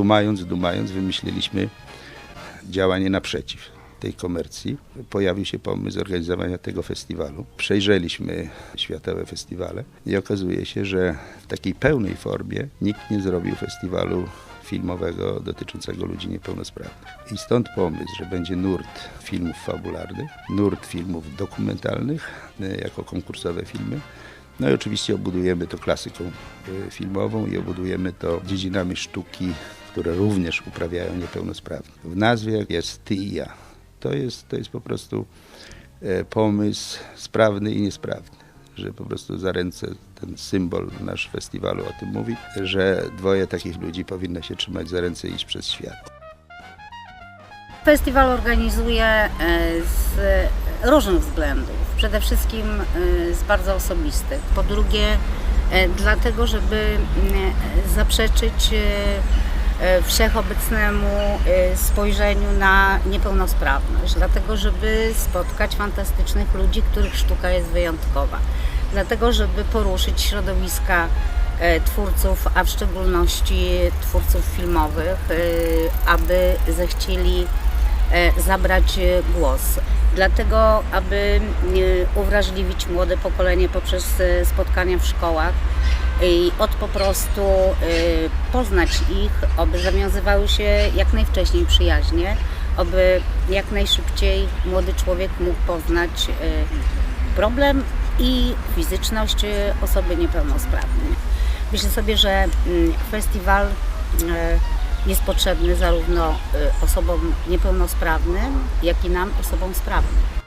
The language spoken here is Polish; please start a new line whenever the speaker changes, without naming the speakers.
dumając, dumając, wymyśliliśmy działanie naprzeciw tej komercji. Pojawił się pomysł zorganizowania tego festiwalu. Przejrzeliśmy światowe festiwale i okazuje się, że w takiej pełnej formie nikt nie zrobił festiwalu filmowego dotyczącego ludzi niepełnosprawnych. I stąd pomysł, że będzie nurt filmów fabularnych, nurt filmów dokumentalnych e, jako konkursowe filmy. No i oczywiście obudujemy to klasyką e, filmową i obudujemy to dziedzinami sztuki, które również uprawiają niepełnosprawni. W nazwie jest Ty i ja. To jest, to jest po prostu e, pomysł sprawny i niesprawny, że po prostu za ręce ten symbol nasz festiwalu o tym mówi, że dwoje takich ludzi powinno się trzymać za ręce i iść przez świat.
Festiwal organizuję e, z różnych względów. Przede wszystkim e, z bardzo osobistych. Po drugie, dlatego, żeby zaprzeczyć wszechobecnemu e, spojrzeniu na niepełnosprawność. Dlatego, żeby spotkać fantastycznych ludzi, których sztuka jest wyjątkowa. Dlatego, żeby poruszyć środowiska e, twórców, a w szczególności twórców filmowych, e, aby zechcieli e, zabrać e, głos. Dlatego, aby e, uwrażliwić młode pokolenie poprzez e, spotkania w szkołach i od po prostu e, poznać ich, aby zawiązywały się jak najwcześniej przyjaźnie, aby jak najszybciej młody człowiek mógł poznać e, problem i fizyczność e, osoby niepełnosprawnej. Myślę sobie, że mm, festiwal jest potrzebny zarówno osobom niepełnosprawnym, jak i nam, osobom sprawnym.